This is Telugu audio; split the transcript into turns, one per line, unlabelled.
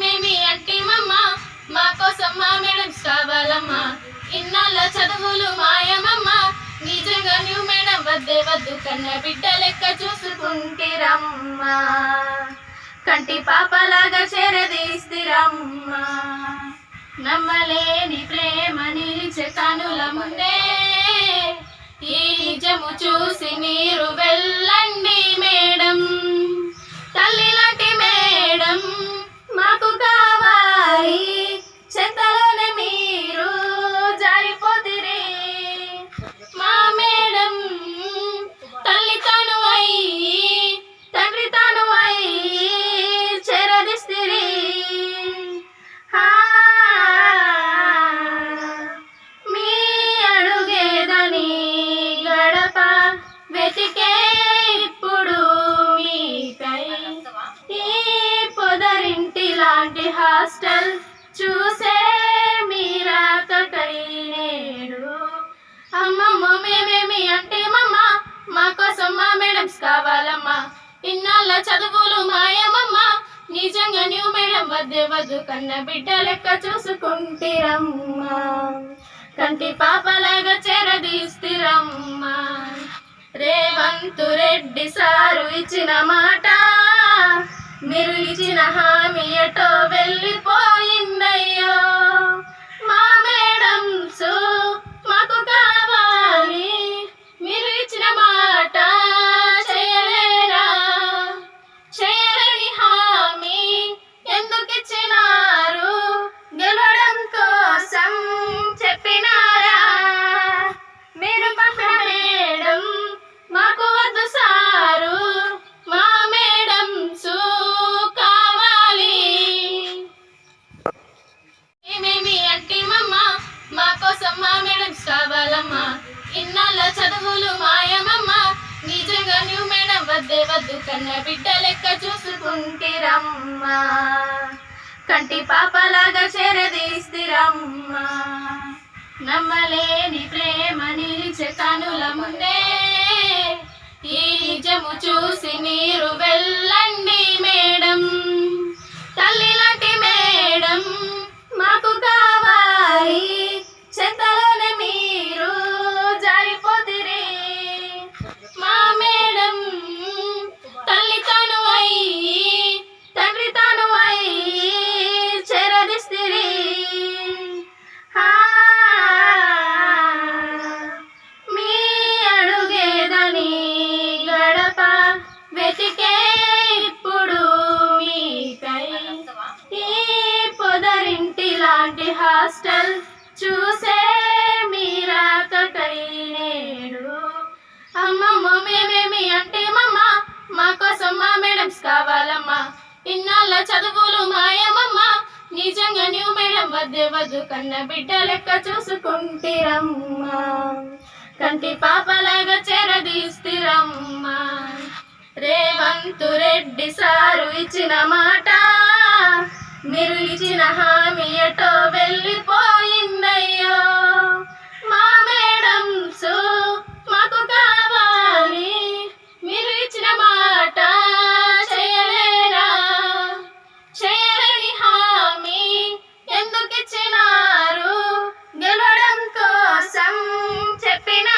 మేమేమి అంటేమమ్మా మా కోసం మా మేడమ్స్ కావాలమ్మా. ఇన్నాళ్ళ చదువులు మాయమమ్మా. నిజంగా నువ్వు మేడం వద్దే వద్దు. కన్న బిడ్డ లెక్క చూసుకుంటిరమ్మా కంటి పాపలాగా చేరదీస్తిరమ్మా నమ్మలేని ప్రేమని నిలిచే ముందే. ఈ నిజము చూసి మీరు వెళ్ళ చూసే మీరాకై నేడు. అమ్మమ్మ మేమేమి అంటే మమ్మ మా కోసం మా మేడమ్స్ కావాలమ్మా. ఇన్నాళ్ళ చదువులు మాయమమ్మ. నిజంగా నువ్వు మేడం వద్దే వద్దు. కన్న బిడ్డ లెక్క చూసుకుంటిరమ్మా. కంటి పాపలాగా చెరదీస్తిరమ్మా. రేవంతు రెడ్డి సారు ఇచ్చిన మాట మీరు ఇచ్చిన హామీ ఎటో వెళ్ళిపో కావాలమ్మా ఇన్నాళ్ళ చదువులు మాయమమ్మా. నిజంగా నువ్వు మేడం వద్దే వద్దు కన్న బిడ్డ లెక్క చూసుకుంటిరమ్మ కంటి పాపలాగా చేరదీస్తిరమ్మ నమ్మలేని ప్రేమ నిలిచే కనుల ముందే ఈ నిజము చూసి మీరు చూసే మీరాతకై నేడు. అమ్మమ్మ మేమేమి అంటే మమ్మ మా కోసం మా మేడమ్స్ కావాలమ్మా. ఇన్నాళ్ళ చదువులు మాయమమ్మ. నిజంగా న్యూ మేడం వద్దే వద్దు కన్న బిడ్డ లెక్క చూసుకుంటిరమ్మా. కంటి పాపలాగా చెరదీస్తిరమ్మా రేవంతు రెడ్డి సారు ఇచ్చిన మాట మీరు ఇచ్చిన హామీ ఎటో వెళ్ళిపో Josefina.